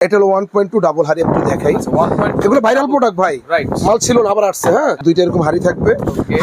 এটা হলো one point two double হাড়ি একটু দেখাই। এগুলো ভাইরাল প্রোডাক্ট ভাই। মাল ছিল না আবার আসছে হ্যাঁ? দুইটা এরকম হাড়ি থাকবে।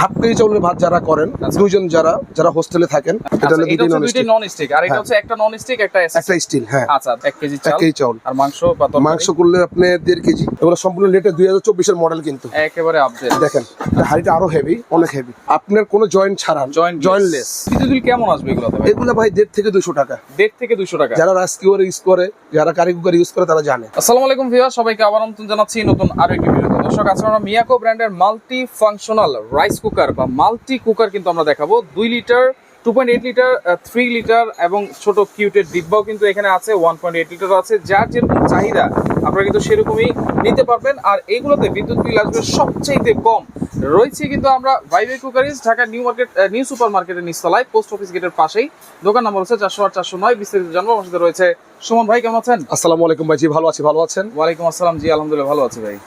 হাফ কেজি চাউলের ভাত যারা করেন আচ্ছা। দুইজন যারা যারা হোস্টেলে থাকেন এটা হলো দুইটা নন স্টিক আর এটা হ্যাঁ। হচ্ছে একটা নন স্টিক একটা একটা স্টিল হ্যাঁ। আচ্ছা এক কেজি এক কেজি চাউল। আর মাংস বা মাংস করলে আপনি দেড় কেজি। এগুলো সম্পূর্ণ লেটে দুই হাজার চব্বিশের মডেল কিন্তু। একেবারে আপডেট দেখেন হাড়িটা আরও হেভি অনেক হেভি আপনার কোনো জয়েন্ট ছাড়া জয়েন্ট জয়েন্টলেস বিদ্যুৎ কেমন আসবে এগুলোতে ভাই? এগুলো ভাই দেড় থেকে দুশো টাকা। দেড় থেকে দুশো টাকা। যারা রাইস কুকার ইউজ করে যারা কারি কুকার ইউজ করে তারা জানে। আসসালামু আলাইকুম ভিউয়ার সবাইকে আবার আমন্ত্রণ জানাচ্ছি নতুন আরও একটি ভিডিওতে। দর্শক আজকে আমরা মিয়াকো ব্র্যান্ডের মাল্টি ফাংশনাল রাইস কুকার বা মাল্টি কুকার কিন্তু আমরা দেখাবো। দুই litre two point eight litre three litre এবং ছোট কিউটের ডিব্বাও কিন্তু এখানে আছে ওয়ান পয়েন্ট এইট লিটার আছে। যার যেরকম চাহিদা, আপনারা কিন্তু সেরকমই নিতে পারবেন। আর এইগুলোতে বিদ্যুৎ বিল আসবে সবচেয়ে কম। রয়েছে কিন্তু আমরা ভাইবে cookeries Dhaka new market new super মার্কেটের নিচতলায় পোস্ট অফিস গেটের পাশেই। দোকান নাম্বার হচ্ছে চারশো আট চারশো নয়। বিস্তারিত জানব। আমার সাথে রয়েছে সুমন ভাই কেমন আছেন? আসসালামু আলাইকুম ভাই। জি ভালো আছি ভালো আছেন? ওয়ালাইকুম আসসালাম। জি আলহামদুলিল্লাহ ভালো আছি ভাই।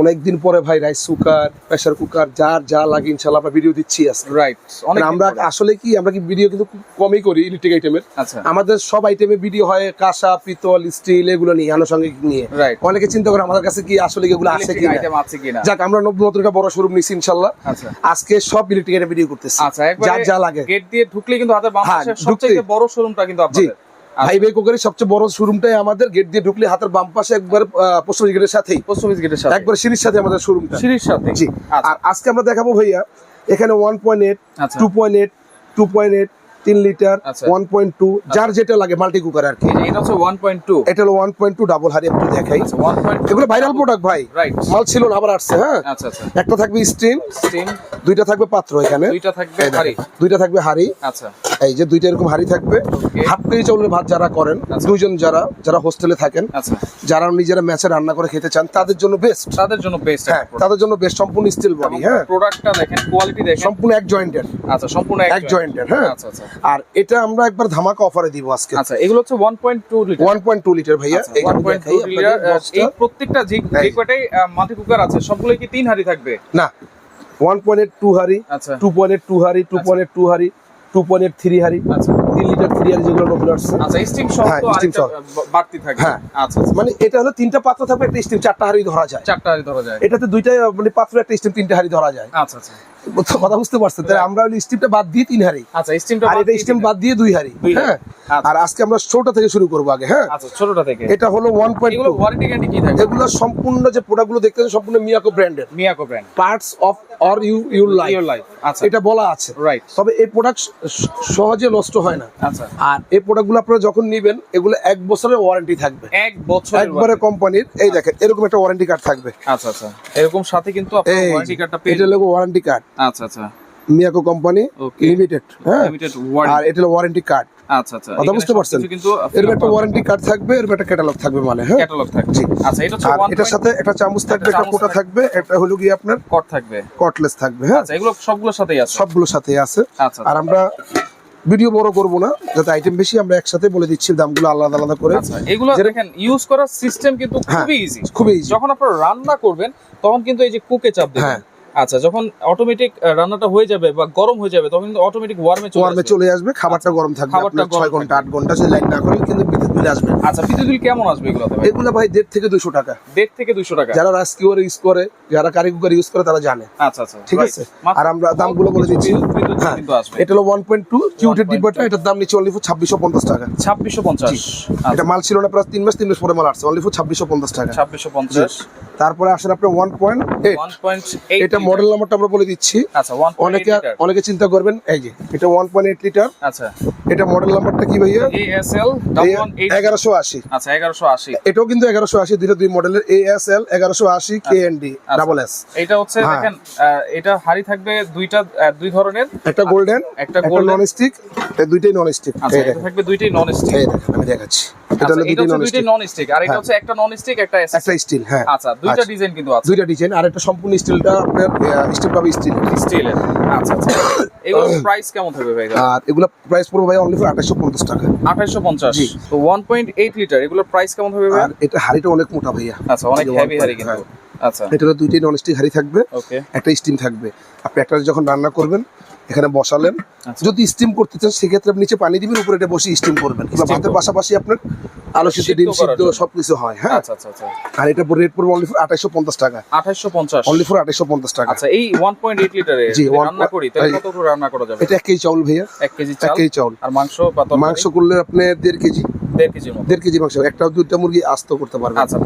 অনেকদিন পরে ভাই রাইস কুকার প্রেসার কুকার যার যা লাগে ইনশাল্লাহ আমরা ভিডিও দিচ্ছি আজকে। রাইট আমরা আসলে কি আমরা কি ভিডিও কিন্তু খুব কমই করি ইলেকট্রিক আইটেমের আচ্ছা। আমাদের সব আইটেমে ভিডিও হয় কাঁসা পিতল স্টিল এগুলো নিয়ে আনুষঙ্গিক নিয়ে। রাইট অনেকে চিন্তা করে আমাদের কাছে কি আসলে কি এগুলো আছে কি কিনা। যাক আমরা নতুন নতুন একটা বড় শোরুম নিচ্ছি ইনশাল্লাহ। আচ্ছা। আজকে সব ইলেকট্রিক ভিডিও করতেছি। আচ্ছা যার যা লাগে। গেট দিয়ে ঢুকলে কিন্তু হাতের বাম হ্যাঁ। সবচেয়ে বড় শোরুমটা কিন্তু আপনাদের। ভাই ভাই কুকারের সবচেয়ে বড় শোরুমটাই আমাদের গেট দিয়ে ঢুকলে হাতের বাম পাশে একবার আহ, পশ্চিম গেটের সাথেই। পোস্ট অফিস গেটের সাথে একবার সিঁড়ির সাথে আমাদের শোরুমটা। সিঁড়ির সাথে জি। আচ্ছা। আর আজকে আমরা দেখাবো ভাইয়া এখানে ওয়ান পয়েন্ট এইট আচ্ছা। Two point eight two point eight তিন লিটার আচ্ছা। ওয়ান পয়েন্ট টু যার যেটা লাগে মাল্টি কুকার আর কি। এটা হচ্ছে 1.2 এটা হলো ওয়ান পয়েন্ট টু ডাবল হারি একটু দেখাই। আচ্ছা 1.2 এগুলো ভাইরাল প্রোডাক্ট ভাই। মাল ছিল না আবার আসছে হ্যাঁ? আচ্ছা আচ্ছা। একটা থাকবে স্টিম স্টিম দুইটা থাকবে পাত্র এখানে। দুইটা থাকবে হাড়ি। দুইটা থাকবে হাড়ি। আচ্ছা। এই যে দুইটা এরকম হাড়ি থাকবে. হাফ কেজি চাউলের ভাত যারা করেন আচ্ছা। দুইজন যারা যারা হোস্টেলে থাকেন আচ্ছা। যারা নিজেরা ম্যাচে রান্না করে খেতে চান তাদের জন্য বেস্ট তাদের জন্য বেস্ট হ্যাঁ তাদের জন্য বেস্ট সম্পূর্ণ স্টিল বডি হ্যাঁ। প্রোডাক্টটা দেখেন কোয়ালিটি দেখেন। সম্পূর্ণ এক জয়েন্টের আচ্ছা সম্পূর্ণ এক জয়েন্টের হ্যাঁ। আচ্ছা আচ্ছা। আর এটা আমরা একবার ধামাকা অফারে দিব আজকে। আচ্ছা এগুলো হচ্ছে 1.2 litre one point two litre ভাইয়া আচ্ছা, এইটা 1.2 লিটার আপনাদের boxটা। এই প্রত্যেকটা যে যে। কয়টাই মাল্টি কুকার আছে সবগুলোই কি তিন হাড়ি থাকবে? না ওয়ান পয়েন্ট এইট টু হারি আচ্ছা টু পয়েন্ট এইট হারি হারি। থ্রি হারি আচ্ছা। তিন লিটার থ্রি হারি যেগুলো নতুন আসছে। আচ্ছা স্টিম সহ হ্যাঁ, সহ। বাড়তি থাকে। হ্যাঁ। আচ্ছা আচ্ছা। মানে এটা হলো তিনটা পাত্র থাকবে একটা স্টিম চারটা হাড়ি ধরা যায়। চারটা হাড়ি ধরা যায়। এটাতে দুইটা মানে পাত্র একটা স্টিম তিনটা হাড়ি ধরা যায়। আচ্ছা আচ্ছা। কথা বুঝতে পারছেন। তাই আমরা হলো স্টিমটা বাদ দিয়ে তিন হাড়ি। আচ্ছা স্টিমটা আর এটা স্টিম বাদ দিয়ে দুই হাড়ি। হ্যাঁ? আচ্ছা। আর আজকে আমরা ছোটটা থেকে শুরু করব আগে হ্যাঁ? আচ্ছা ছোটটা থেকে। এটা হলো ওয়ান পয়েন্ট এগুলো ওয়ারেন্টি গ্যারান্টি কি থাকবে এগুলো সম্পূর্ণ যে প্রোডাক্টগুলো দেখতেছেন সম্পূর্ণ মিয়াকো ব্র্যান্ডের Miyako brand parts of or you your life আচ্ছা। এটা বলা আছে। রাইট তবে এই প্রোডাক্ট সহজে নষ্ট হয় না। আচ্ছা। আর এই প্রোডাক্টগুলো আপনারা যখন নিবেন এগুলো এক বছরের ওয়ারেন্টি থাকবে। এক বছর একবারে কোম্পানির এই দেখেন এরকম একটা ওয়ারেন্টি কার্ড থাকবে। আচ্ছা আচ্ছা। এরকম সাথে কিন্তু আপনার ওয়ারেন্টি কার্ডটা পেয়ে এটা হলো ওয়ারেন্টি কার্ড আচ্ছা আচ্ছা। মিয়াকো কোম্পানি লিমিটেড হ্যাঁ। আর এটা ওয়ারেন্টি কার্ড আচ্ছা আচ্ছা। কথা বুঝতে পারছেন? কিন্তু এরকম একটা ওয়ারেন্টি কার্ড থাকবে একটা ক্যাটালগ থাকবে মানে হ্যাঁ? ক্যাটালগ থাকবে। আচ্ছা এটা হচ্ছে এটার সাথে একটা চামচ থাকবে একটা কোটা থাকবে। থাকবে একটা হলো গিয়ে আপনার কট থাকবে। কটলেস থাকবে হ্যাঁ? আচ্ছা এগুলো সবগুলোর সাথেই আছে। সবগুলোর আছে। আচ্ছা আর আমরা ভিডিও বড় করব না যাতে আইটেম বেশি আমরা একসাথে বলে দিচ্ছি দামগুলো আলাদা আলাদা করে। আচ্ছা এগুলো দেখেন ইউজ করার সিস্টেম কিন্তু হ্যাঁ, খুবই ইজি খুবই যখন আপনারা রান্না করবেন তখন কিন্তু এই যে কুকে চাপ দেবেন। আচ্ছা যখন অটোমেটিক রান্নাটা হয়ে যাবে বা গরম হয়ে যাবে তখন কিন্তু অটোমেটিক ওয়ার্মে চলে ওয়ার্মে চলে আসবে খাবারটা গরম থাকবে খাবারটা আপনার গরম ছয় ঘণ্টা আট ঘণ্টা যদি লাইন না করেন কিন্তু বিদ্যুৎ বিল আসবে। আচ্ছা বিদ্যুৎ বিল কেমন আসবে এগুলোতে ভাই? এগুলো ভাই দেড় থেকে দুশো টাকা। দেড় থেকে দুশো টাকা? যারা রাইস কুকার ইউজ করে যারা কারি কুকার ইউজ করে তারা জানে। আচ্ছা আচ্ছা ঠিক আছে? আর আমরা দামগুলো বলে দিচ্ছি। হ্যাঁ এটা হলো ওয়ান পয়েন্ট টু কিউটের 1.2 ডিব্বাটা এটার দাম নিচ্ছে অনলি ফর ছাব্বিশশো পঞ্চাশ টাকা। ছাব্বিশশো পঞ্চাশ। এটা মাল ছিল না প্রায় তিন মাস তিন মাস পরে মাল আসছে অনলি ফর ছাব্বিশশো পঞ্চাশ টাকা। ছাব্বিশশো পঞ্চাশ। তারপরে আসলে আপনার one point eight one point eight এটা মডেল নাম্বারটা আমরা বলে দিচ্ছি। আচ্ছা অনেকে অনেকে চিন্তা করবেন এই যে এটা ওয়ান পয়েন্ট এইট লিটার আচ্ছা। এটা মডেল নাম্বারটা কি ভাইয়া? এএসএল এগারোশো আশি। আচ্ছা এগারোশো আশি। এটাও কিন্তু এগারোশো আশি দুইটা দুই মডেলের এ এস এল এগারোশো আশি কে এন ডি আচ্ছা। ডাবল এস এটা হচ্ছে হ্যাঁ। দেখেন এটা হাড়ি থাকবে দুইটা দুই ধরনের। একটা গোল্ডেন একটা golden। নন স্টিক দুইটাই নন স্টিক আচ্ছা এটা থাকবে দুইটাই নন স্টিক এই দেখেন আমি দেখাচ্ছি। এটা আচ্ছা হলো দুইটাই নন স্টিক আর এটা হ্যাঁ। হচ্ছে একটা নন স্টিক একটা একটা স্টিল হ্যাঁ। আচ্ছা দুইটা আচ্ছা। ডিজাইন কিন্তু আছে। দুইটা ডিজাইন আর একটা সম্পূর্ণ স্টিলটা আপনার স্টিল পাবে স্টিল আচ্ছা আচ্ছা। এগুলোর প্রাইস কেমন থাকবে ভাই আর এগুলো প্রাইস পড়বে ভাই অনলি ফর টাকা। তো ওয়ান পয়েন্ট এইট লিটার এগুলোর প্রাইস কেমন থাকবে ভাই? আর এটা হাড়িটা অনেক মোটা ভাইয়া। আচ্ছা অনেক হেভি 1.8 হাড়ি কিন্তু। হ্যাঁ। আচ্ছা। এটা হাঁড়ি থাকবে। ওকে একটা স্টিম থাকবে। আপনি একটা যখন রান্না করবেন এখানে বসালেন। আচ্ছা। যদি স্টিম করতে চান সেক্ষেত্রে আপনি নিচে পানি দিবেন উপরে এটা বসে স্টিম করবেন। কিংবা ভাতের। পাশাপাশি আপনার আলু সিদ্ধ সিদ্ধ ডিম সিদ্ধ সবকিছু হয় হ্যাঁ? আচ্ছা আচ্ছা আচ্ছা। আর এটা রেট পড়বে অনলি ফর আঠাইশো পঞ্চাশ টাকা। আঠাশশো পঞ্চাশ। অনলি ফর আঠাইশো পঞ্চাশ টাকা। আচ্ছা এই ওয়ান পয়েন্ট এইট লিটারে জি, যদি 1 রান্না করি তাহলে কত করে রান্না করা যাবে? এটা এক কেজি চাউল ভাইয়া। কেজি চাল কেজি চাউল। আর মাংস বা মাংস করলে আপনি দেড় কেজি। দেড় মাংস। একটা দুইটা মুরগি আস্ত করতে আচ্ছা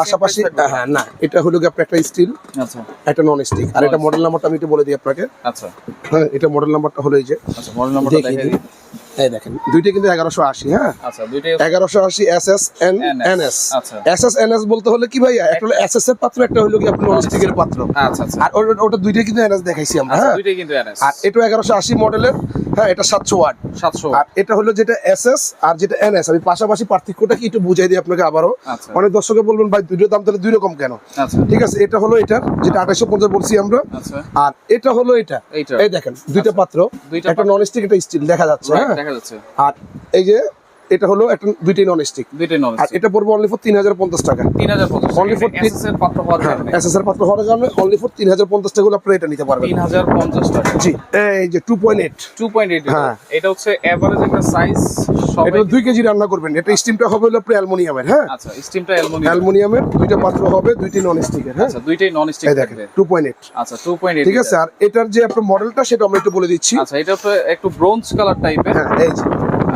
পাশাপাশি? হ্যাঁ না এটা হলো কি আপনার একটা স্টিল একটা নন স্টিক আর এটা মডেল নাম্বারটা আমি একটু বলে দিই আপনাকে। আচ্ছা। হ্যাঁ এটা মডেল নাম্বারটা হলো এই যে। মডেল নাম্বারটা এই দেখেন। দুইটা কিন্তু এগারোশো আশি হ্যাঁ? আচ্ছা এগারোশো আশি S S N N S আচ্ছা। এস এস এন এস বলতে হলে কি ভাইয়া? একটা হলো এস এস এর পাত্র একটা হলো কি আপনার নন পাত্র। আচ্ছা আচ্ছা। আর ওটা- দুইটাই কিন্তু এন এস দেখাইছি আমরা হ্যাঁ? আর এটা এগারোশো আশি মডেলের হ্যাঁ এটা সাতশো ওয়াট। 700 আর এটা হলো যেটা এস এস আর যেটা এন এস আমি পাশাপাশি পার্থক্যটা কি একটু বুঝাই দিই আপনাকে আবারও। আচ্ছা। অনেক দর্শকে বলবেন ভাই দুইটার দাম তাহলে দুই রকম কেন? আচ্ছা। ঠিক আছে এটা হলো এটার যেটা আঠাশশো পঞ্চাশ বলছি আমরা। আচ্ছা। আর এটা হলো এটা। এই দেখেন দুইটা পাত্র। একটা নন স্টিক একটা স্টিল দেখা যাচ্ছে হ্যাঁ? আর এই যে এটা হলো একটা দুইটাই নন স্টিক দুইটাই নন আর এটা পড়বে অনলি ফর তিন হাজার পঞ্চাশ টাকা। 3050 Only for এসএস এর পাত্র হওয়ার কারণে। এস এস এর পাত্র হওয়ার কারণে অনলি ফর তিন হাজার পঞ্চাশ টাকা হলে আপনারা এটা নিতে পারবেন। 3050 টাকা। জি এই যে টু পয়েন্ট এইট 2.8 হ্যাঁ। এটা হচ্ছে এভারেজ একটা সাইজ সবাই এটা দুই কেজি রান্না করবেন। এটা স্টিমটা হবে হলো আপনার অ্যালমোনিয়ামের হ্যাঁ? আচ্ছা স্টিমটা অ্যালুমিনিয়াম। অ্যালুমিনিয়ামের দুইটা পাত্র হবে দুইটি নন স্টিকের হ্যাঁ? আচ্ছা দুইটাই নন স্টিক দেখেন থাকবে। টু পয়েন্ট এইট আচ্ছা 2.8 ঠিক আছে আর এটার যে আপনার মডেলটা সেটা আমরা একটু বলে দিচ্ছি। আচ্ছা এটা একটু ব্রোঞ্জ কালার টাইপের হ্যাঁ এই যে।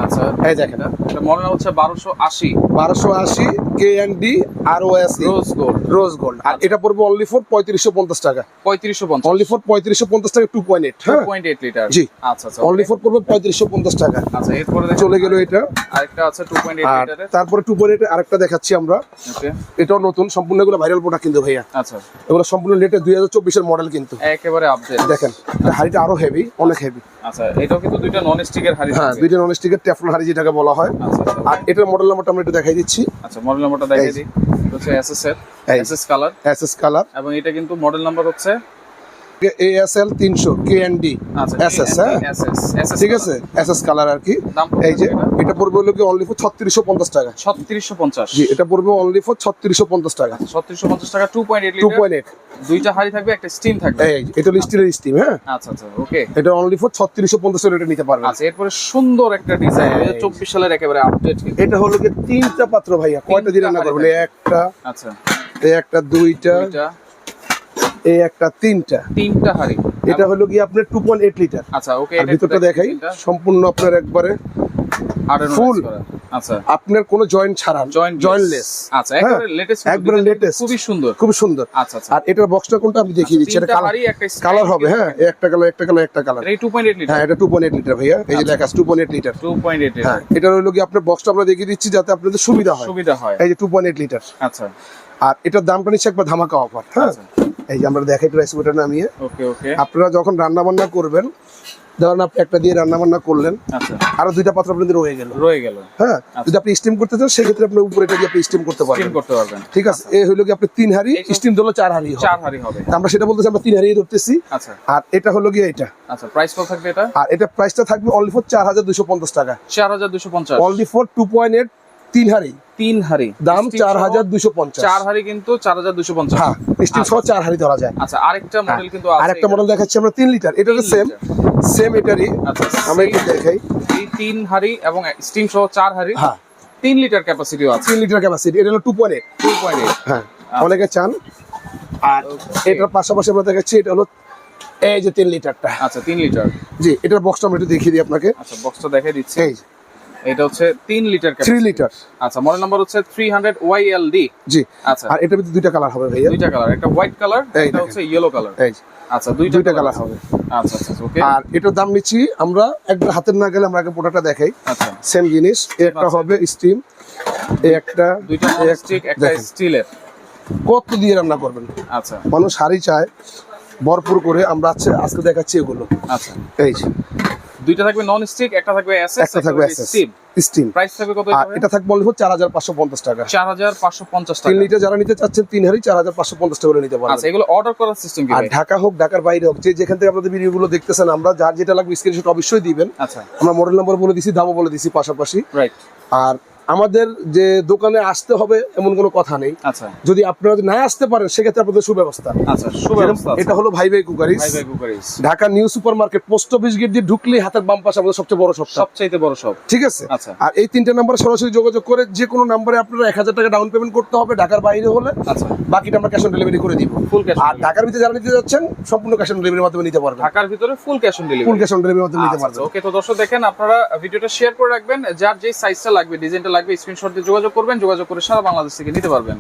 আচ্ছা এই দেখেন এটা মডেল হচ্ছে 1280 বারোশো আশি কে এন ডি আর ও S rose gold rose gold আর এটা পড়বে অনলি ফর পঁয়ত্রিশশো পঞ্চাশ টাকা। 3550 অনলি ফর পঁয়ত্রিশশো পঞ্চাশ টাকা টু পয়েন্ট এইট হ্যাঁ। 2.8 লিটার জি। আচ্ছা আচ্ছা অনলি ফর পড়বে পঁয়ত্রিশশো পঞ্চাশ টাকা। আচ্ছা এরপরে চলে গেল এটা। আরেকটা আছে 2.8 আর লিটারের তারপরে টু পয়েন্ট আরেকটা দেখাচ্ছি আমরা। এটাও নতুন সম্পূর্ণ এগুলো ভাইরাল প্রোডাক্ট কিন্তু ভাইয়া। আচ্ছা। এগুলো সম্পূর্ণ লেটের দুই হাজার চব্বিশের মডেল কিন্তু। একেবারে আপডেট দেখেন হাড়িটা আরও হেভি অনেক হেভি আচ্ছা এটাও কিন্তু দুইটা নন স্টিকের হাড়ি হ্যাঁ দুইটা নন স্টিকের টেফলন হাড়ি যেটাকে বলা হয়। আচ্ছা আচ্ছা। আর এটার মডেল নাম্বারটা আমরা একটু দেখাই দিচ্ছি। আচ্ছা মডেল নাম্বারটা দেখিয়ে এই দিই। হচ্ছে এসএস এর S SS colour S S colour এবং এটা কিন্তু মডেল নাম্বার হচ্ছে এ এস এল তিনশো কে এন ডি আচ্ছা এস এস হ্যাঁ? এসএস এসএস ঠিক আছে? এস এস কালার আর কি। এই যে এটা? এটা পড়বে হলো কি অনলি ফর ছত্রিশশো পঞ্চাশ টাকা। 3650 জি এটা পড়বে অনলি ফর ছত্রিশশো পঞ্চাশ টাকা। 3650 টাকা 2.8 টু লিটার পয়েন্ট এইট দুইটা হাড়ি থাকবে একটা স্টিম থাকবে। এই এটা হলো স্টিলের স্টিম হ্যাঁ? আচ্ছা আচ্ছা ওকে এটা অনলি ফর ছত্রিশশো পঞ্চাশ এটা নিতে পারবেন। আচ্ছা এরপরে সুন্দর একটা ডিজাইন এই। চব্বিশ সালের একেবারে আপডেট এটা হলো কি তিনটা পাত্র ভাইয়া কয়টা দিয়ে রান্না করবেন? একটা আচ্ছা। এই একটা দুইটা দুইটা। এই একটা তিনটা। তিনটা হাড়ি। এটা হলো কি আপনার টু পয়েন্ট এইট লিটার আচ্ছা ওকে আর ভিতরটা দেখাই সম্পূর্ণ আপনার একবারে ফুল আচ্ছা। আপনার কোনো জয়েন্ট ছাড়া জয়েন্ট জয়েন্টলেস আচ্ছা একেবারে লেটেস্ট একবারে latest। খুবই সুন্দর। খুব সুন্দর। আচ্ছা আচ্ছা। আর এটার বক্সটা কোনটা আমি দেখিয়ে দিচ্ছি এটা কালার কালার হবে হ্যাঁ একটা কালার একটা কালার একটা কালার এই 2.8 লিটার হ্যাঁ এটা টু পয়েন্ট এইট লিটার ভাইয়া। এই যে আচ্ছা। লেখা আছে two point eight litre 2.8 litre হ্যাঁ এটা হলো কি আপনার বক্সটা আমরা দেখিয়ে দিচ্ছি যাতে আপনাদের সুবিধা হয়। সুবিধা হয়। এই যে টু পয়েন্ট এইট লিটার আচ্ছা। আর এটার দামটা নিচ্ছে একবার ধামাকা অফার হ্যাঁ? আচ্ছা। এই যে আমরা দেখাই রাইস কুকারটা নামিয়ে। ওকে ওকে। আপনারা যখন রান্না বান্না করবেন ধরেন আপনি একটা দিয়ে রান্না বান্না করলেন আচ্ছা। আরও দুইটা পাত্র আপনাদের রয়ে গেল। রয়ে গেল। হ্যাঁ যদি আপনি স্টিম করতে চান সেক্ষেত্রে আপনি উপরে এটা দিয়ে আপনি স্টিম করতে স্টিম পারবেন। করতে পারবেন। ঠিক আছে এই হলো কি আপনি তিন হাড়ি স্টিম দিলে চার হাড়ি হবে। চার হাড়ি হবে। আমরা সেটা বলতেছি আমরা তিন হাড়ি ধরতেছি। আচ্ছা। আর এটা হলো গিয়ে এটা। আচ্ছা প্রাইস কত থাকবে এটা? আর এটা প্রাইসটা থাকবে অনলি ফর চার হাজার দুশো পঞ্চাশ টাকা। 4250 only for two point eight তিন হাড়ি। তিন হাড়ি। দাম চার হাজার দুশো পঞ্চাশ। চার হাড়ি কিন্তু 4250 হ্যাঁ স্টিম সহ চার হাড়ি ধরা যায়। আচ্ছা আরেকটা মডেল কিন্তু আর একটা মডেল দেখাচ্ছি আমরা তিন লিটার তিন সেম সেম এটারই। আচ্ছা আমরা একটু দেখাই। এই তিন হাড়ি এবং স্টিম সহ চার হাড়ি হ্যাঁ। তিন লিটার ক্যাপাসিটিও আছে। তিন লিটার ক্যাপাসিটি এটা হলো টু পয়েন্ট টু পয়েন্ট হ্যাঁ আচ্ছা। অনেকে চান। আর এটার পাশাপাশি আমরা দেখাচ্ছি এটা হলো এই যে তিন লিটারটা আচ্ছা তিন লিটার জি এটার বক্সটা আমরা একটু দেখিয়ে দিই আপনাকে। আচ্ছা বক্সটা দেখাই দিচ্ছি। এই এটা হচ্ছে তিন লিটার থ্রি ক্যাপাসিটি লিটার আচ্ছা মডেল নাম্বার হচ্ছে থ্রি হান্ড্রেড ওয়াইএলডি জি। আচ্ছা। আর এটার ভিতরে দুইটা কালার হবে ভাইয়া। দুইটা কালার একটা হোয়াইট কালার দেখেন। হচ্ছে ইয়েলো কালার এই আচ্ছা দুইটা দুইটা কালার হবে। আচ্ছা আচ্ছা ওকে আর এটার দাম নিচ্ছি আমরা একবার হাতের না গেলে আমরা আগে প্রোডাক্টটা দেখাই। আচ্ছা। সেম জিনিস একটা হবে স্টিম এই একটা দুইটা স্টিক একটা স্টিলের কত দিয়ে রান্না করবেন? আচ্ছা। মানুষ শাড়ি চায় ভরপুর করে আমরা আজকে দেখাচ্ছি এগুলো। আচ্ছা। এই দুইটা থাকবে নন স্টিক একটা থাকবে অ্যাসেস একটা থাকবে অ্যাসেস স্টিম প্রাইস থাকবে কত এটা থাকবে পাঁচশো পঞ্চাশ টাকা। চার হাজার পাঁচশো পঞ্চাশ তিন টাকা। লিটার যারা নিতে চাচ্ছেন তিন হারি চার হাজার পাঁচশো পঞ্চাশ টাকা করে নিতে পারবেন। আচ্ছা এগুলো অর্ডার করার সিস্টেম কি আর ঢাকা হোক ঢাকার বাইরে হোক যে যেখান থেকে আপনাদের ভিডিওগুলো দেখতেছেন আমরা যার যেটা লাগবে স্ক্রিনশট অবশ্যই দিবেন। আচ্ছা। আমরা মডেল নাম্বার বলে দিছি দামও বলে দিছি পাশাপাশি। রাইট আর আমাদের যে দোকানে আসতে হবে এমন কোনো কথা নেই। আচ্ছা। যদি আপনারা না আসতে পারেন সেক্ষেত্রে আপনাদের সুব্যবস্থা। আচ্ছা সুব্যবস্থা এটা হলো ভাই ভাই cookeries Dhaka new super market post office gate দিয়ে ঢুকলে হাতের বাম পাশে আমাদের সবচেয়ে বড় সপ্তাহ সবচাইতে বড় সব ঠিক আছে? আচ্ছা। আর এই তিনটে নাম্বারে সরাসরি যোগাযোগ করে যে কোনো নাম্বারে আপনারা এক হাজার টাকা ডাউন পেমেন্ট করতে হবে ঢাকার বাইরে হলে। আচ্ছা। বাকিটা আমরা ক্যাশ অন ডেলিভারি করে দিব। ফুল ক্যাশ আর ঢাকার ভিতরে যারা নিতে যাচ্ছেন সম্পূর্ণ ক্যাশ অন ডেলিভারির মাধ্যমে নিতে পারবেন। ঢাকার ভিতরে full cash on delivery full cash on ডেলিভারির মাধ্যমে নিতে আচ্ছা পারবেন। ওকে তো দর্শক দেখেন আপনারা ভিডিওটা শেয়ার করে রাখবেন। যার যে সাইজটা লাগবে ডিজাইনটা লাগবে স্ক্রিনশট দিয়ে যোগাযোগ করবেন যোগাযোগ করে সারা বাংলাদেশ থেকে নিতে পারবেন।